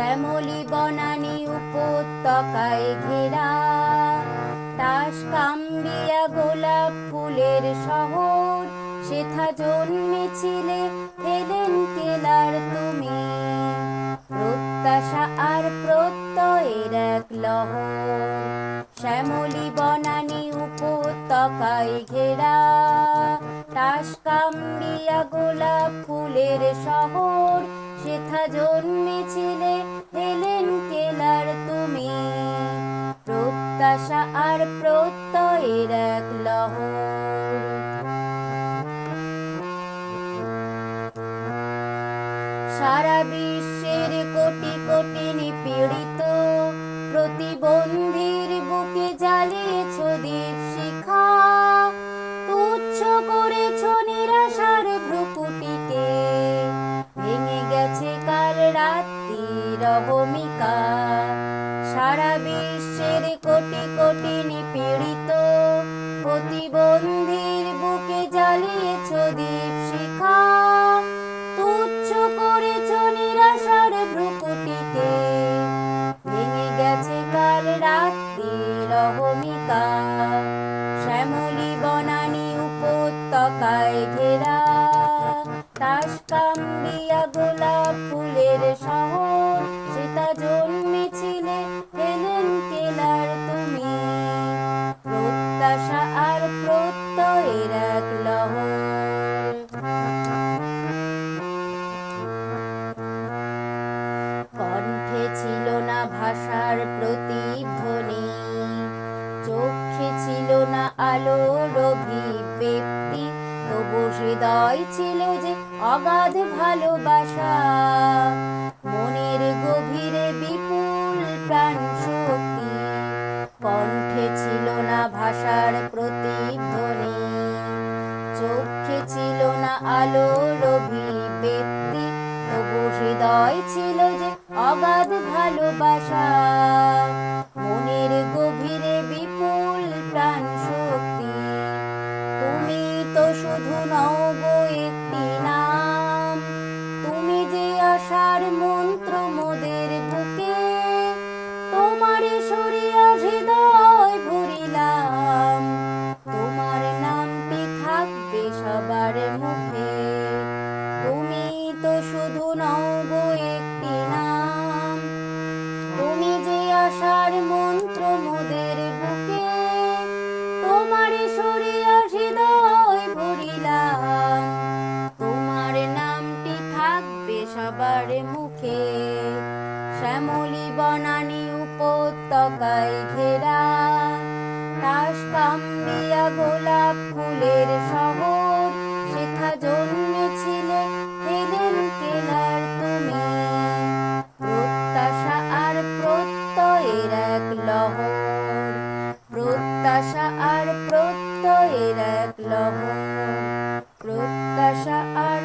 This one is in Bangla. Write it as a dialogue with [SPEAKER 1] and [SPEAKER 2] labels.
[SPEAKER 1] শ্যামলি বনানি উপত্যকায় ঘেরা, তাস কাম্বিয়া গোলাপ ফুলের শহর। সেথা জন্মেছিলে হেলেন কেলার তুমি। প্রত্যাশা আর প্রত্যয়ের এক লহ শ্যামলি বনানি উপত্যকায় ঘেরা, তাস কাম্বিয়া গোলাপ ফুলের শহর। আর প্রত্যয়ের এক সারা বিশ্বের কোটি কোটি নিপীড়িত প্রতিবন্ধীর বুকে জ্বালিয়েছ দীপ শিখা। তুচ্ছ করেছ নিরাশার ভ্রুকুটিকে। ভেঙে গেছে কাল রাত্রির অবমিকা। বিশ্বের কোটি কোটি নিপীড়িত। প্রতিবন্ধীর বুকে জ্বালিয়েছ দীপ শিখা। তুচ্ছ করেছ নিরাশার ভ্রুকুটিকে ভেঙে গেছে কাল রাত্রির অহমিকা শ্যামলি বনানি উপত্যকায় ঘেরা। তাস কাম্বিয়া গোলাপ ফুলের শহর ছিল না ভাষার প্রতিধ্বনি। চোখে ছিল না আলোর অভিব্যক্তি। তবু হৃদয় ছিল যে অগাধ ভালোবাসা। মনের গভীরে বিপুল প্রাণ শক্তি কণ্ঠে ছিল না ভাষার প্রতিধ্বনি। চোখে ছিল না আলোর অভিব্যক্তি। তবু হৃদয় ছিল অগাধ ভালোবাসা। মনের গভীরে বিপুল প্রাণ শক্তি। তুমি তো শুধু নও গো একটি নাম। তুমি যে আশার মন্ত্র মোদের বুকে, তোমার সরিয়া হৃদয় ভরিলাম। তোমার নামটি থাকবে সবার মুখে। আশার মন্ত্র মোদের বুকে, তোমার হৃদয় ভরিলাম তোমার নামটি থাকবে সবার মুখে, শ্যামলি বনানি উপত্যকায় ঘেরা। তাস কাম্বিয়া গোলাপ ফুলের শহর সেথা জন্মেছিলে আর প্রত্যয়ের এক লব প্রত্যাশা আর